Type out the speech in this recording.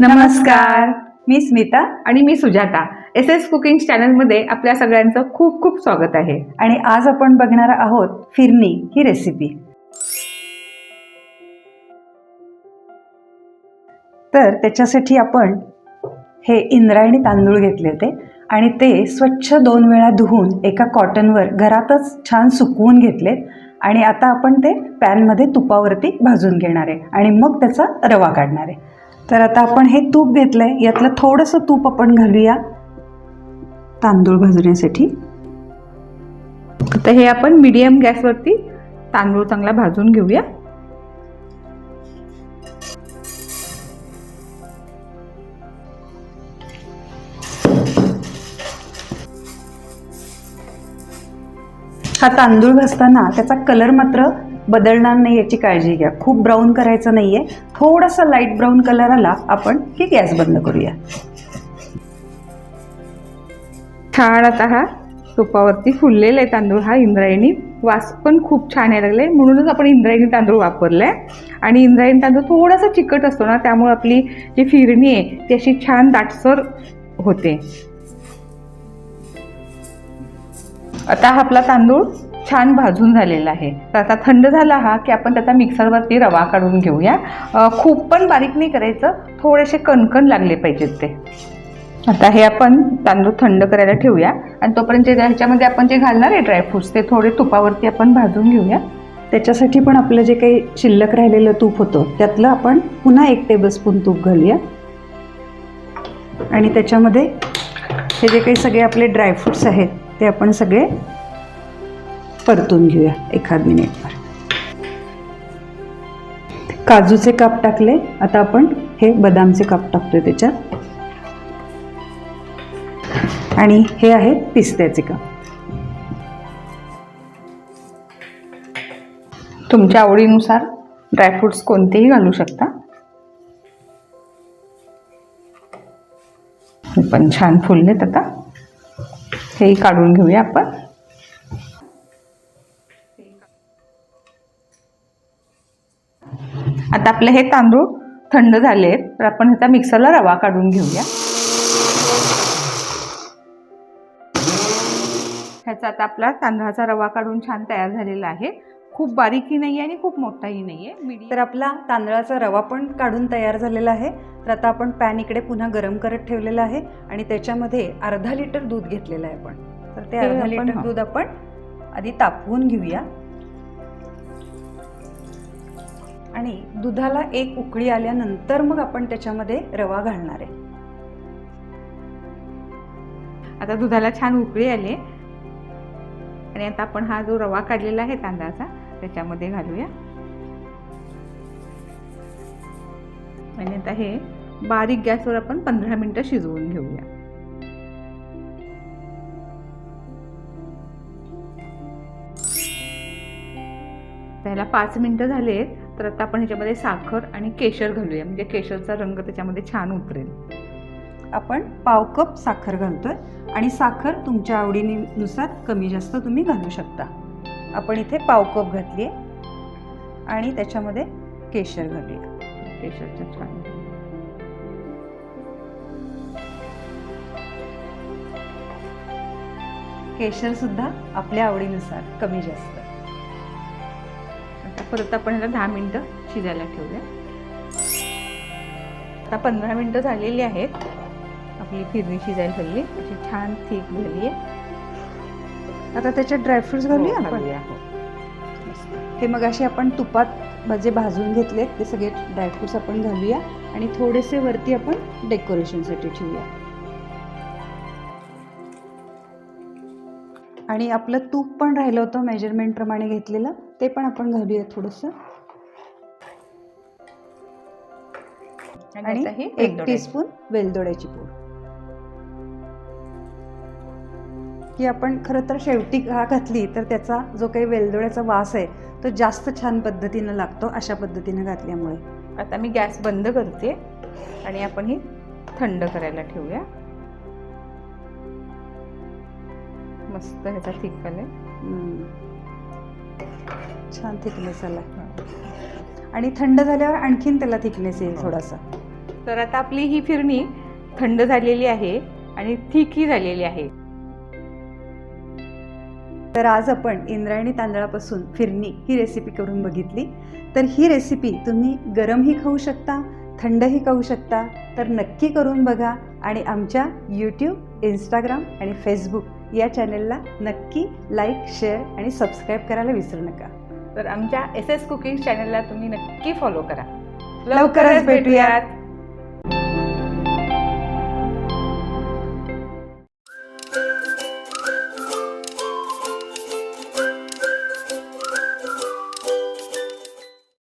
नमस्कार. मी स्मिता आणि मी सुजाता. एस एस कुकिंग चॅनलमध्ये आपल्या सगळ्यांचं खूप खूप स्वागत आहे. आणि आज आपण बघणार आहोत फिरणी ही रेसिपी तर त्याच्यासाठी आपण हे इंद्रायणी तांदूळ घेतले होते आणि ते स्वच्छ दोन वेळा धुवून एका कॉटनवर घरातच छान सुकवून घेतलेत आणि आता आपण ते पॅनमध्ये तुपावरती भाजून घेणार आहे आणि मग त्याचा रवा काढणार आहे. तर आता आपण हे तूप घेतलं आहे यातलं थोडंसं तूप आपण घालूया. तांदूळ भाजण्यासाठी. तर हे आपण मिडियम गॅसवरती तांदूळ चांगला भाजून घेऊया. हा तांदूळ भाजताना त्याचा कलर मात्र बदलणार नाही याची काळजी घ्या. खूप ब्राऊन करायचं नाही आहे थोडासा लाइट ब्राऊन कलर आला आपण की गॅस बंद करूया. छान आता हा तुपावरती फुललेला आहे तांदूळ. हा इंद्रायणी वास पण खूप छान यायला लागले म्हणूनच आपण इंद्रायणी तांदूळ वापरलाय. आणि इंद्रायणी तांदूळ थोडासा चिकट असतो ना त्यामुळे आपली जी फिरणी आहे ती अशी छान दाटसर होते. आता हा आपला तांदूळ छान भाजून झालेला आहे. तर आता थंड झाला हा की आपण त्याचा मिक्सरवरती रवा काढून घेऊया. खूप पण बारीक नाही करायचं थोडेसे कणकण लागले पाहिजेत ते. आता हे आपण तांदूळ थंड करायला ठेवूया. आणि तोपर्यंत जे ह्याच्यामध्ये आपण जे घालणार आहे ड्रायफ्रुट्स ते थोडे तुपावरती आपण भाजून घेऊया. त्याच्यासाठी पण आपलं जे काही शिल्लक राहिलेलं तूप होतं त्यातलं आपण पुन्हा एक टेबलस्पून तूप घालूया. आणि त्याच्यामध्ये हे जे काही सगळे आपले ड्रायफ्रूट्स आहेत ते आपण सगळे परतून घेऊया एखाद मिनिटभर काजूचे काप टाकले. आता आपण हे बदामचे काप टाकतोय त्याच्यात. आणि हे आहेत पिस्त्याचे काप. तुमच्या आवडीनुसार ड्रायफ्रुट्स कोणतेही घालू शकता. पण छान फुललेत आता. हेही काढून घेऊया आपण. आता आपले हे तांदूळ थंड झाले तर आपण ह्याचा मिक्सरला रवा काढून घेऊया. ह्याचा आता आपला तांदळाचा रवा काढून छान तयार झालेला आहे. खूप बारीकही नाही आहे आणि खूप मोठाही नाही आहे मीडियम तर आपला तांदळाचा रवा पण काढून तयार झालेला आहे. तर आता आपण पॅन इकडे पुन्हा गरम करत ठेवलेला आहे आणि त्याच्यामध्ये अर्धा लिटर दूध घेतलेलं आहे आपण. तर ते अर्धा लिटर. दूध आपण आधी तापवून घेऊया. आणि दुधाला एक उकळी आल्यानंतर मग आपण त्याच्यामध्ये रवा घालणार आहे. आता दुधाला छान उकळी आली आणि आता आपण हा जो रवा काढलेला आहे तांदळाचा त्याच्यामध्ये घालूया. आणि आता हे बारीक गॅसवर आपण पंधरा मिनटं शिजवून घेऊया. त्याला पाच मिनटं झालेत. तर आता आपण ह्याच्यामध्ये साखर आणि केशर घालूया. म्हणजे केशरचा रंग त्याच्यामध्ये छान उतरेल. आपण पाव कप साखर घालतोय आणि साखर तुमच्या आवडीनुसार कमी जास्त तुम्ही घालू शकता. आपण इथे पाव कप घातली आहे आणि त्याच्यामध्ये केशर घालूया. केशरचं छान केशर सुद्धा आपल्या आवडीनुसार कमी जास्त. परत आपण ह्याला दहा मिनटं शिजायला ठेवूया. आता पंधरा मिनटं झालेली आहेत. आपली फिरणी शिजायला ठेवली. अशी छान थिक झाली आहे. आता त्याच्यात ड्रायफ्रुट्स घालूया आपण. घालूया हो. हे मग असे आपण तुपात जे भाजून घेतलेत ते सगळे ड्रायफ्रुट्स आपण घालूया. आणि थोडेसे वरती आपण डेकोरेशनसाठी ठेवूया. आणि आपलं तूप पण राहिलं होतं मेजरमेंट प्रमाणे घेतलेलं. ते पण आपण घालूया थोडंसं. आणि एक. टीस्पून वेलदोड्याची पूड. की आपण खरं तर शेवटी हा घातली तर त्याचा जो काही वेलदोड्याचा वास आहे तो जास्त छान पद्धतीनं लागतो अशा पद्धतीनं घातल्यामुळे. आता मी गॅस बंद करते आणि आपण ही थंड करायला ठेवूया. मस्त ह्याचा थिक हम्म. छान थिकनेस आला आणि थंड झाल्यावर आणखीन त्याला थिकनेस येईल थोडासा. तर आता आपली ही फिरणी थंड झालेली आहे आणि थिकही झालेली आहे. तर आज आपण इंद्रायणी तांदळापासून फिरणी ही रेसिपी करून बघितली. तर ही रेसिपी तुम्ही गरमही खाऊ शकता थंडही खाऊ शकता. तर नक्की करून बघा. आणि आमच्या यूट्यूब इंस्टाग्राम आणि फेसबुक या चॅनलला नक्की लाईक शेअर आणि सबस्क्राईब करायला विसरू नका. तर आमच्या एस एस कुकिंग चॅनलला तुम्ही नक्की फॉलो करा. लवकरच भेटूयात.